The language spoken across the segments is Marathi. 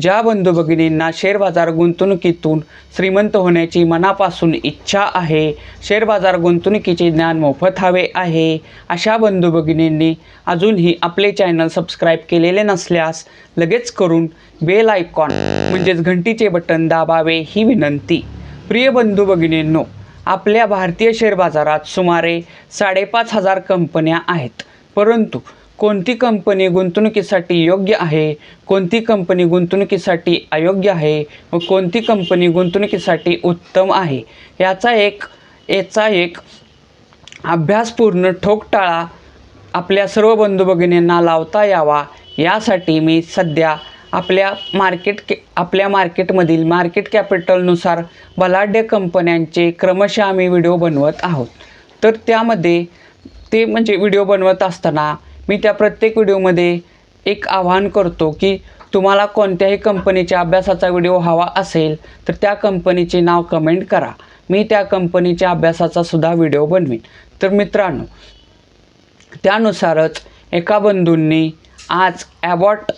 ज्या बंधू भगिनींना शेअर बाजार गुंतवणुकीतून श्रीमंत होण्याची मनापासून इच्छा आहे शेअर बाजार गुंतवणुकीचे ज्ञान मोफत हवे आहे अशा बंधू भगिनींनी अजूनही आपले चॅनल सबस्क्राईब केलेले नसल्यास लगेच करून बेल आयकॉन म्हणजेच घंटीचे बटन दाबावे ही विनंती. प्रिय बंधू भगिनींनो आपल्या भारतीय शेअर बाजारात सुमारे साडेपाच हजार कंपन्या आहेत. परंतु कोणती कंपनी गुंतवणुकीसाठी योग्य आहे? कोणती कंपनी गुंतवणुकीसाठी अयोग्य आहे? व कोणती कंपनी गुंतवणुकीसाठी उत्तम आहे? याचा एक याचा एक अभ्यासपूर्ण ठोकटाळा आपल्या सर्व बंधू भगिनींना लावता यावा. यासाठी मी सध्या आपल्या मार्केट के आपल्या मार्केटमधील मार्केट कॅपिटलनुसार बलाढ्य कंपन्यांचे क्रमशः आम्ही व्हिडिओ बनवत आहोत. तर त्यामध्ये ते म्हणजे व्हिडिओ बनवत असताना मी त्या प्रत्येक व्हिडिओमध्ये एक आवाहन करतो की तुम्हाला कोणत्याही कंपनीच्या अभ्यासाचा व्हिडिओ हवा असेल तर त्या कंपनीचे नाव कमेंट करा. मी त्या कंपनीच्या अभ्यासाचा सुद्धा व्हिडिओ बनवीन. तर मित्रांनो त्यानुसारच एका बंधूंनी आज ॲबॉट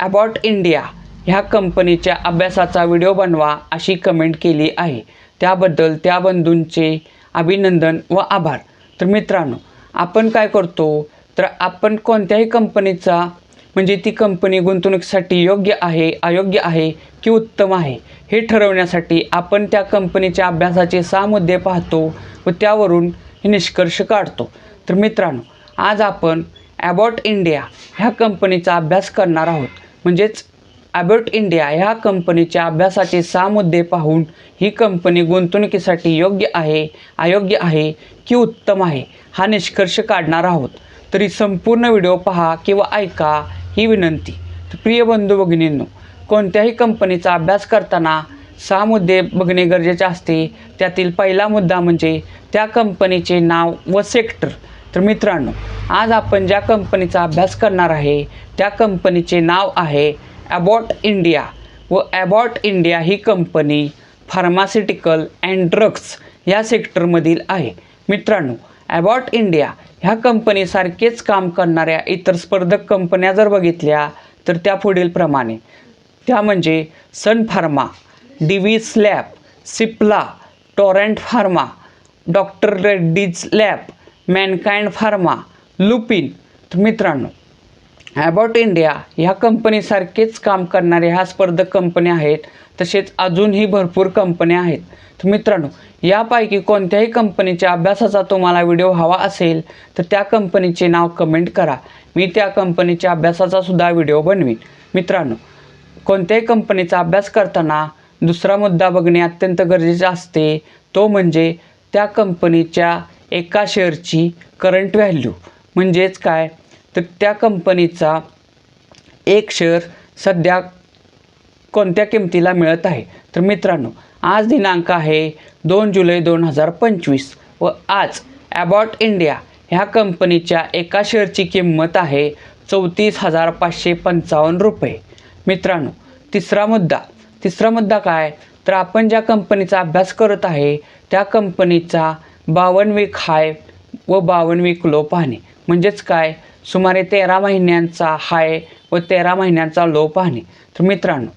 ॲबॉट इंडिया ह्या कंपनीच्या अभ्यासाचा व्हिडिओ बनवा अशी कमेंट केली आहे. त्याबद्दल त्या बंधूंचे अभिनंदन व आभार. तर मित्रांनो आपण काय करतो? तर आपण कोणत्याही कंपनीचा म्हणजे ती कंपनी गुंतवणुकीसाठी योग्य आहे अयोग्य आहे की उत्तम आहे हे ठरवण्यासाठी आपण त्या कंपनीच्या अभ्यासाचे सहा मुद्दे पाहतो व त्यावरून हे निष्कर्ष काढतो. तर मित्रांनो आज आपण ॲबॉट इंडिया ह्या कंपनीचा अभ्यास करणार आहोत. म्हणजेच ॲबॉट इंडिया ह्या कंपनीच्या अभ्यासाचे सहा मुद्दे पाहून ही कंपनी गुंतवणुकीसाठी योग्य आहे अयोग्य आहे की उत्तम आहे हा निष्कर्ष काढणार आहोत. तरी संपूर्ण व्हिडिओ पहा किंवा ऐका ही विनंती. तर प्रिय बंधू भगिनींनो कोणत्याही कंपनीचा अभ्यास करताना सहा मुद्दे बघणे गरजेचे असते. त्यातील पहिला मुद्दा म्हणजे त्या कंपनीचे नाव व सेक्टर तर मित्रांनो आज आपण ज्या कंपनीचा अभ्यास करणार आहे त्या कंपनीचे नाव आहे ॲबॉट इंडिया व ॲबॉट इंडिया ही कंपनी फार्मास्युटिकल अँड ड्रग्स या सेक्टरमधील आहे. मित्रांनो ॲबॉट इंडिया ह्या कंपनीसारखेच काम करणाऱ्या इतर स्पर्धक कंपन्या जर बघितल्या तर त्या पुढीलप्रमाणे त्या म्हणजे Sun Pharma Divi's lab Cipla Torrent Pharma doctor Reddy's lab Mankind Pharma Lupin तर मित्रांनो ॲबॉट इंडिया ह्या कंपनीसारखेच काम करणाऱ्या ह्या स्पर्धक कंपन्या आहेत तसेच अजूनही भरपूर कंपन्या आहेत. तर मित्रांनो यापैकी कोणत्याही कंपनीच्या अभ्यासाचा तुम्हाला व्हिडिओ हवा असेल तर त्या कंपनीचे नाव कमेंट करा. मी त्या कंपनीच्या अभ्यासाचा सुद्धा व्हिडिओ बनवीन. मित्रांनो कोणत्याही कंपनीचा अभ्यास करताना दुसरा मुद्दा बघणे अत्यंत गरजेचे असते तो म्हणजे त्या कंपनीच्या एका शेअरची करंट व्हॅल्यू म्हणजेच काय? तर त्या कंपनीचा एक शेअर सध्या कोणत्या किमतीला मिळत आहे? तर मित्रांनो आज दिनांक आहे दोन जुलै दोन हजार पंचवीस व आज ॲबॉट इंडिया ह्या कंपनीच्या एका शेअरची किंमत आहे चौतीस हजार पाचशे पंचावन्न रुपये. मित्रांनो तिसरा मुद्दा. तिसरा मुद्दा काय? तर आपण ज्या कंपनीचा अभ्यास करत आहे त्या कंपनीचा बावन्न वीक हाय व बावन्न वीक लो पाहणे. म्हणजेच काय? सुमारे तेरा महिन्यांचा हाय व तेरा महिन्यांचा लो पाहणे. तर मित्रांनो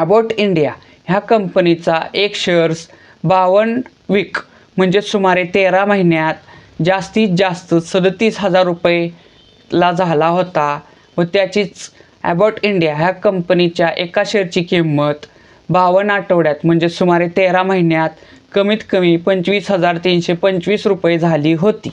अबोट इंडिया ह्या कंपनीचा एक शेअर्स बावन्न वीक म्हणजे सुमारे तेरा महिन्यात जास्तीत जास्त सदतीस हजार रुपयेला झाला होता. व त्याचीच ॲबॉट इंडिया ह्या कंपनीच्या एका शेअरची किंमत बावन्न आठवड्यात म्हणजे सुमारे तेरा महिन्यात कमीत कमी पंचवीस हजार तीनशे पंचवीस रुपये झाली होती.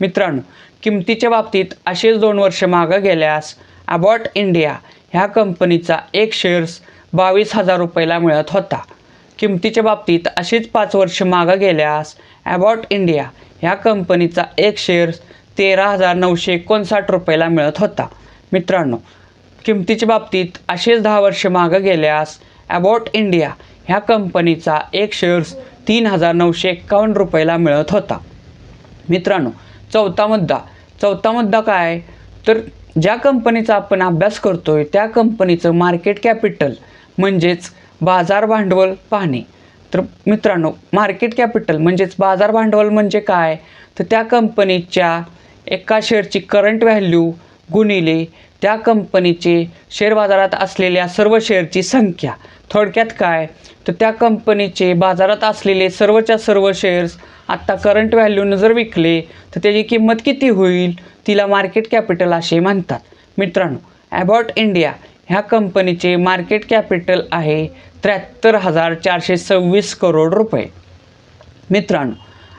मित्रांनो किमतीच्या बाबतीत असेच दोन वर्ष मागं गेल्यास ॲबॉट इंडिया ह्या कंपनीचा एक शेअर्स बावीस हजार रुपयाला मिळत होता. किमतीच्या बाबतीत अशीच पाच वर्ष मागं गेल्यास ॲबॉट इंडिया ह्या कंपनीचा एक शेअर्स तेरा हजार नऊशे एकोणसाठ रुपयाला मिळत होता. मित्रांनो किमतीच्या बाबतीत असेच दहा वर्ष मागं गेल्यास ॲबॉट इंडिया ह्या कंपनीचा एक शेअर्स तीन हजार नऊशे एक्कावन्न रुपयाला मिळत होता. मित्रांनो चौथा मुद्दा. चौथा मुद्दा काय? तर ज्या कंपनीचा आपण अभ्यास करतोय त्या कंपनीचं मार्केट कॅपिटल म्हणजेच बाजार भांडवल पाहणे. तर मित्रांनो मार्केट कॅपिटल म्हणजेच बाजार भांडवल म्हणजे काय? तर त्या कंपनीच्या एका शेअरची करंट व्हॅल्यू गुणिले त्या कंपनीचे शेअर बाजारात असलेल्या सर्व शेअरची संख्या. थोडक्यात काय? तर त्या कंपनीचे बाजारात असलेले सर्वच्या सर्व शेअर्स आत्ता करंट व्हॅल्यूनं जर विकले तर त्याची किंमत किती होईल? तिला मार्केट कॅपिटल असे म्हणतात. मित्रांनो ॲबॉट इंडिया ह्या कंपनीचे मार्केट कॅपिटल आहे त्र्याहत्तर हजार चारशे सव्वीस करोड रुपये. मित्रांनो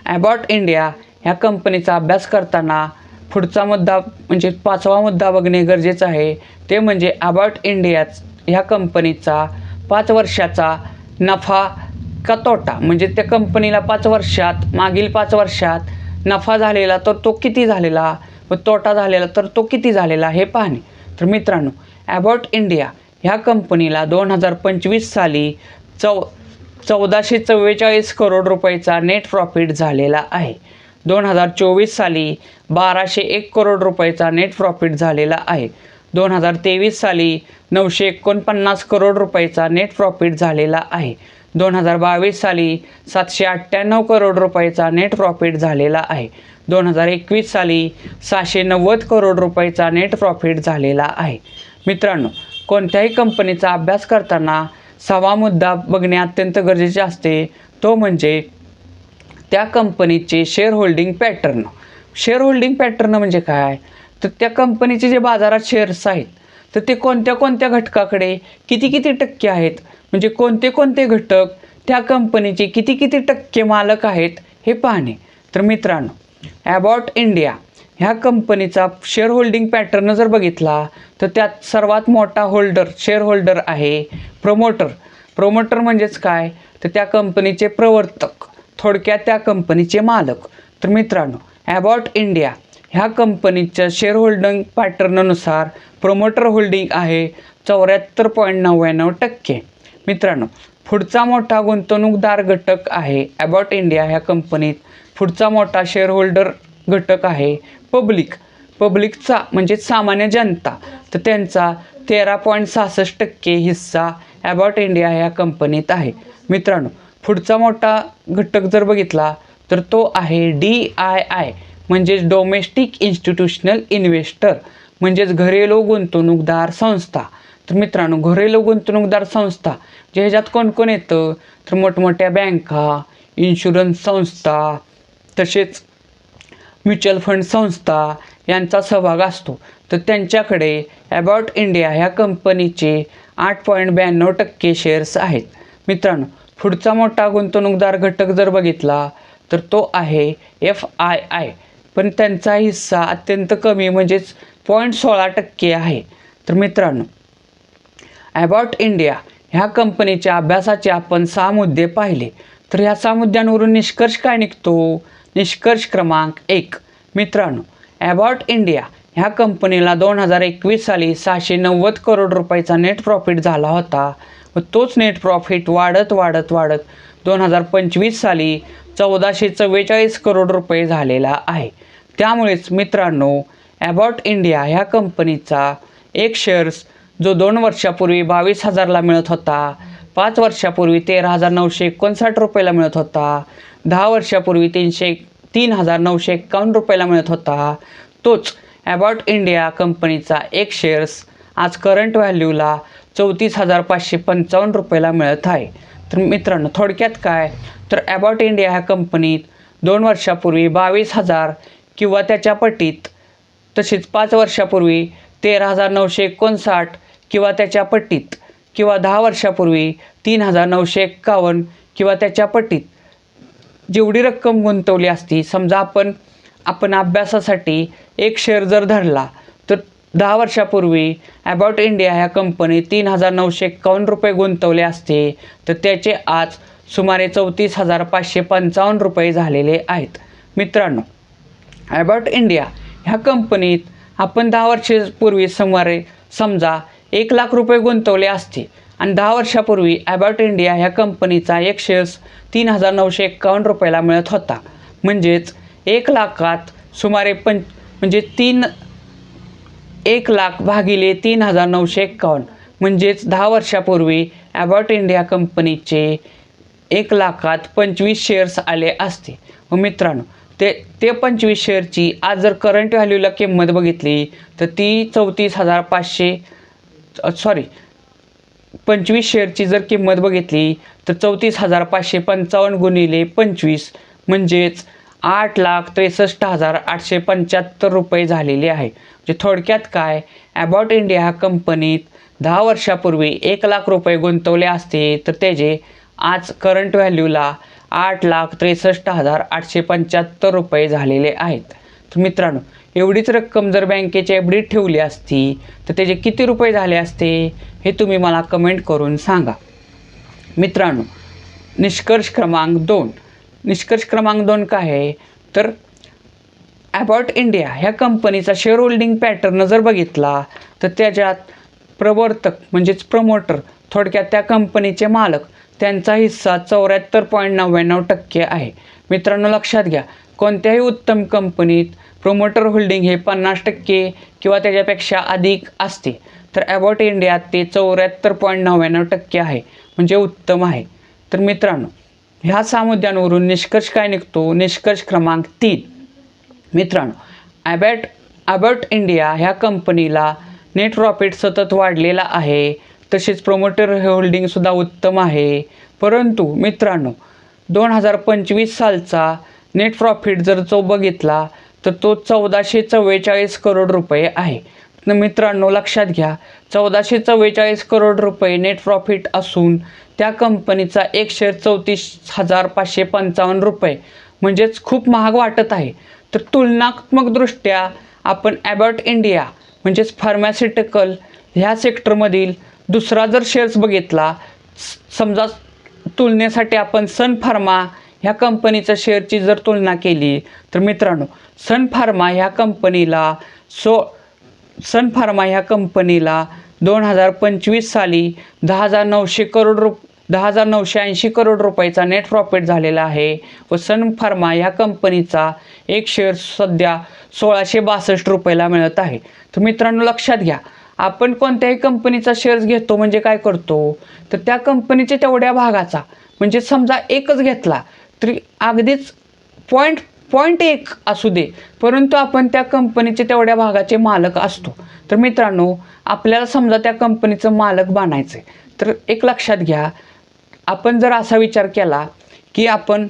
ॲबॉट इंडिया ह्या कंपनीचा अभ्यास करताना पुढचा मुद्दा म्हणजे पाचवा मुद्दा बघणे गरजेचं आहे. ते म्हणजे अबाउट इंडियाच ह्या कंपनीचा पाच वर्षाचा नफा का तोटा? म्हणजे त्या कंपनीला पाच वर्षात मागील पाच वर्षात नफा झालेला तर तो किती झालेला? व तोटा झालेला तर तो किती झालेला? हे पाहणे. तर मित्रांनो ॲबॉट इंडिया ह्या कंपनीला दोन हजार पंचवीस साली चौ चौदाशे चव्वेचाळीस करोड रुपयाचा नेट प्रॉफिट झालेला आहे. दोन हजार चोवीस साली बाराशे एक करोड रुपयाचा नेट प्रॉफिट झालेला आहे. दोन हजार तेवीस साली नऊशे एकोणपन्नास करोड रुपयाचा नेट प्रॉफिट झालेला आहे. दोन हजार बावीस साली सातशे अठ्ठ्याण्णव करोड रुपयाचा नेट प्रॉफिट झालेला आहे. दोन हजार एकवीस साली सहाशे नव्वद करोड रुपयाचा नेट प्रॉफिट झालेला आहे. मित्रांनो कोणत्याही कंपनीचा अभ्यास करताना सहावा मुद्दा बघणे अत्यंत गरजेचे असते. तो म्हणजे त्या कंपनीचे share holding pattern share holding pattern म्हणजे काय? तर त्या कंपनीचे जे बाजारात शेअर्स आहेत तर ते कोणत्या कोणत्या घटकाकडे किती किती टक्के आहेत? म्हणजे कोणते कोणते घटक त्या कंपनीचे किती किती टक्के मालक आहेत हे पाहणे. तर मित्रांनो ॲबॉट इंडिया ह्या कंपनीचा शेअर होल्डिंग पॅटर्न जर बघितला तर त्यात सर्वात मोठा होल्डर शेअर होल्डर आहे प्रमोटर प्रमोटर म्हणजेच काय? तर त्या कंपनीचे प्रवर्तक. थोडक्यात त्या कंपनीचे मालक. तर मित्रांनो ॲबॉट इंडिया ह्या कंपनीच्या शेअर होल्डिंग पॅटर्ननुसार प्रमोटर होल्डिंग आहे चौऱ्याहत्तर पॉईंट नव्याण्णव टक्के. मित्रांनो पुढचा मोठा गुंतवणूकदार घटक आहे ॲबॉट इंडिया ह्या कंपनीत. पुढचा मोठा शेअर होल्डर घटक आहे पब्लिक पब्लिकचा म्हणजे सामान्य जनता. तर त्यांचा तेरा पॉईंट सहासष्ट टक्के हिस्सा ॲबॉट इंडिया ह्या कंपनीत आहे. मित्रांनो पुढचा मोठा घटक जर बघितला तर तो आहे डी आय आय म्हणजेच डोमेस्टिक इन्स्टिट्यूशनल इन्व्हेस्टर म्हणजेच घरेलू गुंतवणूकदार संस्था. तर मित्रांनो घरेलू गुंतवणूकदार संस्था जे ह्याच्यात कोण कोण येतं? तर मोठमोठ्या बँका इन्शुरन्स संस्था तसेच म्युच्युअल फंड संस्था यांचा सहभाग असतो. तर त्यांच्याकडे अबाउट इंडिया ह्या कंपनीचे आठ पॉईंट ब्याण्णव टक्के शेअर्स आहेत. मित्रांनो पुढचा मोठा गुंतवणूकदार घटक जर बघितला तर तो आहे एफ आय आय. पण त्यांचा हिस्सा अत्यंत कमी म्हणजेच पॉईंट सोळा टक्के आहे. तर मित्रांनो ॲबॉट इंडिया ह्या कंपनीच्या अभ्यासाचे आपण सहा मुद्दे पाहिले. तर ह्या सहा मुद्द्यांवरून निष्कर्ष काय निघतो? निष्कर्ष क्रमांक एक. मित्रांनो ॲबॉट इंडिया ह्या कंपनीला दोन हजार एकवीस साली सहाशे नव्वद करोड रुपयाचा नेट प्रॉफिट झाला होता. व तोच नेट प्रॉफिट वाढत वाढत वाढत दोन हजार पंचवीस साली चौदाशे चव्वेचाळीस करोड रुपये झालेला आहे. त्यामुळेच मित्रांनो ॲबॉट इंडिया ह्या कंपनीचा एक शेअर्स जो दोन वर्षापूर्वी बावीस हजारला मिळत होता पाच वर्षापूर्वी तेरा हजार नऊशे एकोणसाठ रुपयाला मिळत होता दहा वर्षापूर्वी तीनशे तीन हजार नऊशे एक्कावन्न रुपयाला मिळत होता तोच ॲबॉट इंडिया कंपनीचा एक शेअर्स आज करंट व्हॅल्यूला चौतीस हजार पाचशे पंचावन्न रुपयाला मिळत आहे. तर मित्रांनो थोडक्यात काय? तर अबाउट इंडिया ह्या कंपनीत दोन वर्षापूर्वी बावीस हजार किंवा त्याच्या पटीत तसेच पाच वर्षापूर्वी तेरा हजार नऊशे एकोणसाठ किंवा त्याच्या पटीत किंवा दहा वर्षापूर्वी तीन हजार नऊशे एक्कावन्न किंवा त्याच्या पटीत जेवढी रक्कम गुंतवली असती समजा आपण आपण अभ्यासासाठी एक शेअर जर धरला दहा वर्षापूर्वी ॲबॉट इंडिया ह्या कंपनीत तीन हजार नऊशे एक्कावन्न रुपये गुंतवले असते. तर त्याचे आज सुमारे चौतीस हजार पाचशे पंचावन्न रुपये झालेले आहेत. मित्रांनो ॲबॉट इंडिया ह्या कंपनीत आपण दहा वर्षापूर्वी सुमारे समजा एक लाख रुपये गुंतवले असते. आणि दहा वर्षापूर्वी ॲबॉट इंडिया ह्या कंपनीचा एक शेअर्स तीन हजार नऊशे एक्कावन्न रुपयाला मिळत होता. म्हणजेच एक लाखात सुमारे पंच म्हणजे तीन एक लाख भागिले तीन हजार नऊशे एक्कावन्न. म्हणजेच दहा वर्षापूर्वी ॲबॉट इंडिया कंपनीचे एक लाखात पंचवीस शेअर्स आले असते. व मित्रांनो ते ते पंचवीस शेअरची आज जर करंट व्हॅल्यूला किंमत बघितली तर ती चौतीस हजार पाचशे सॉरी पंचवीस शेअरची जर किंमत बघितली तर चौतीस हजार पाचशे पंचावन्न गुणिले पंचवीस म्हणजेच आठ लाख त्रेसष्ट हजार आठशे पंच्याहत्तर रुपये झालेले आहे. म्हणजे थोडक्यात काय? ॲबॉट इंडिया ह्या कंपनीत दहा वर्षापूर्वी एक लाख रुपये गुंतवले असते. तर त्याचे आज करंट व्हॅल्यूला आठ लाख त्रेसष्ट हजार आठशे पंच्याहत्तर रुपये झालेले आहेत. तर मित्रांनो एवढीच रक्कम जर बँकेच्या एफडीत ठेवली असती तर त्याचे किती रुपये झाले असते? हे तुम्ही मला कमेंट करून सांगा. मित्रांनो निष्कर्ष क्रमांक दोन. निष्कर्ष क्रमांक दोन काय आहे? तर ॲबॉट इंडिया ह्या कंपनीचा शेअर होल्डिंग पॅटर्न जर बघितला तर त्याच्यात प्रवर्तक म्हणजेच प्रमोटर थोडक्यात त्या कंपनीचे मालक त्यांचा हिस्सा चौऱ्याहत्तर पॉईंट नव्याण्णव टक्के आहे. मित्रांनो लक्षात घ्या कोणत्याही उत्तम कंपनीत प्रोमोटर होल्डिंग हे पन्नास टक्के किंवा त्याच्यापेक्षा अधिक असते. तर ॲबॉट इंडियात ते चौऱ्याहत्तर पॉईंट नव्याण्णव टक्के आहे म्हणजे उत्तम आहे. तर मित्रांनो ह्या सहा मुद्द्यांवरून निष्कर्ष काय निघतो? निष्कर्ष क्रमांक तीन. मित्रांनो ॲबॅट ॲबर्ट इंडिया ह्या कंपनीला नेट प्रॉफिट सतत वाढलेला आहे. तसेच प्रोमोटर होल्डिंगसुद्धा उत्तम आहे. परंतु मित्रांनो दोन हजार पंचवीस सालचा नेट प्रॉफिट जर तो बघितला तर तो चौदाशे चव्वेचाळीस करोड रुपये आहे. मित्रांनो लक्षात घ्या. चौदाशे चव्वेचाळीस करोड रुपये नेट प्रॉफिट असून त्या कंपनीचा एक शेअर चौतीस हजार पाचशे पंचावन्न रुपये. म्हणजेच खूप महाग वाटत आहे. तर तुलनात्मकदृष्ट्या आपण ॲबॉट इंडिया म्हणजेच फार्मास्युटिकल ह्या सेक्टरमधील दुसरा जर शेअर्स बघितला स- समजा तुलनेसाठी आपण सन फार्मा ह्या कंपनीच्या शेअरची जर तुलना केली तर मित्रांनो सन फार्मा ह्या कंपनीला सो सन फार्मा ह्या कंपनीला दोन हजार पंचवीस साली दहा हजार नऊशे करोड रुप दहा हजार नऊशे ऐंशी करोड रुपयाचा नेट प्रॉफिट झालेला आहे व सन फार्मा ह्या कंपनीचा एक शेअर सध्या सोळाशे बासष्ट रुपयाला मिळत आहे. तर मित्रांनो लक्षात घ्या आपण कोणत्याही कंपनीचा शेअर्स घेतो म्हणजे काय करतो? तर त्या कंपनीच्या तेवढ्या भागाचा म्हणजे समजा एकच घेतला तरी अगदीच पॉईंट पॉईंट एक असू दे. परंतु आपण त्या कंपनीचे तेवढ्या भागाचे मालक असतो. तर मित्रांनो आपल्याला समजा त्या कंपनीचं मालक बनायचं आहे तर एक लक्षात घ्या आपण जर असा विचार केला की आपण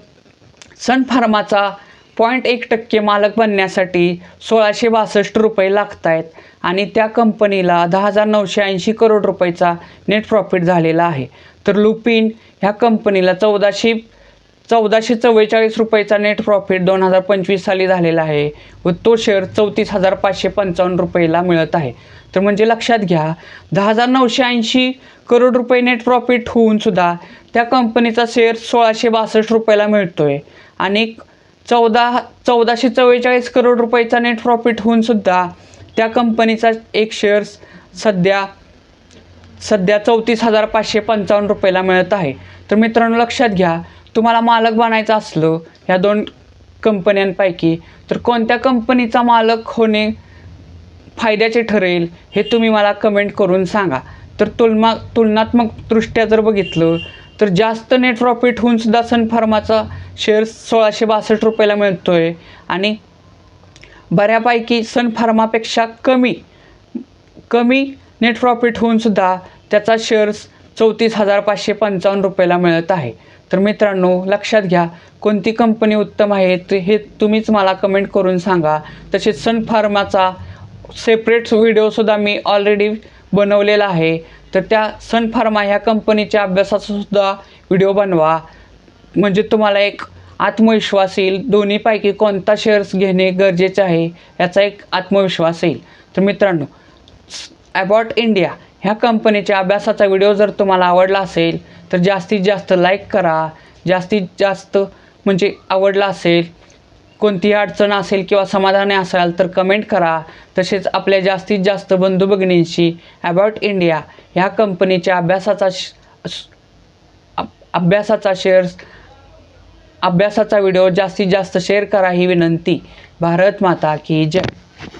सन फार्माचा पॉईंट एक टक्के मालक बनण्यासाठी सोळाशे बासष्ट रुपये लागत आहेत आणि त्या कंपनीला दहा हजार नऊशे ऐंशी करोड रुपयाचा नेट प्रॉफिट झालेला आहे. तर लुपिन ह्या कंपनीला चौदाशे चौदाशे चव्वेचाळीस रुपयाचा नेट प्रॉफिट दोन हजार पंचवीस साली झालेला आहे. व तो शेअर चौतीस हजार पाचशे पंचावन्न रुपयाला मिळत आहे. तर म्हणजे लक्षात घ्या दहा हजार नऊशे ऐंशी करोड रुपये नेट प्रॉफिट होऊन सुद्धा त्या कंपनीचा शेअर सोळाशे बासष्ट रुपयाला मिळतो आहे आणि चौदा चौदाशे चव्वेचाळीस करोड रुपयाचा नेट प्रॉफिट होऊन सुद्धा त्या कंपनीचा एक शेअर्स सध्या सध्या चौतीस हजार पाचशे पंचावन्न रुपयाला मिळत आहे. तर मित्रांनो लक्षात घ्या तुम्हाला मालक बनायचं असलं ह्या दोन कंपन्यांपैकी तर कोणत्या कंपनीचा मालक होणे फायद्याचे ठरेल हे तुम्ही मला कमेंट करून सांगा. तर तुलना तुलनात्मकदृष्ट्या जर बघितलं तर जास्त नेट प्रॉफिट होऊन सुद्धा सन फार्माचा शेअर सोळाशे बासष्ट रुपयाला मिळतो आहे आणि बऱ्यापैकी सन फार्मापेक्षा कमी कमी नेट प्रॉफिट होऊन सुद्धा त्याचा शेअर्स चौतीस हजार पाचशे पंचावन्न रुपयाला मिळत आहे. तर मित्रांनो लक्षात घ्या कोणती कंपनी उत्तम आहे ते हे तुम्हीच मला कमेंट करून सांगा. तसेच सन फार्माचा सेपरेट व्हिडिओसुद्धा मी ऑलरेडी बनवलेला आहे. तर त्या सन फार्मा ह्या कंपनीच्या अभ्यासाचासुद्धा व्हिडिओ बनवा. म्हणजे तुम्हाला एक आत्मविश्वास येईल. दोन्हीपैकी कोणता शेअर्स घेणे गरजेचे आहे याचा एक आत्मविश्वास येईल. तर मित्रांनो ॲबॉट इंडिया ह्या कंपनीच्या अभ्यासाचा व्हिडिओ जर तुम्हाला आवडला असेल तर जास्तीत जास्त लाईक करा. जास्तीत जास्त म्हणजे आवडला असेल कोणतीही अडचण असेल किंवा समाधानी असाल तर कमेंट करा. तसेच आपल्या जास्तीत जास्त बंधू भगिनींशी ॲबॉट इंडिया ह्या कंपनीच्या अभ्यासाचा श- अभ्यासाचा शेअर्स अभ्यासाचा व्हिडिओ जास्तीत जास्त शेअर करा ही विनंती. भारत माता की जय.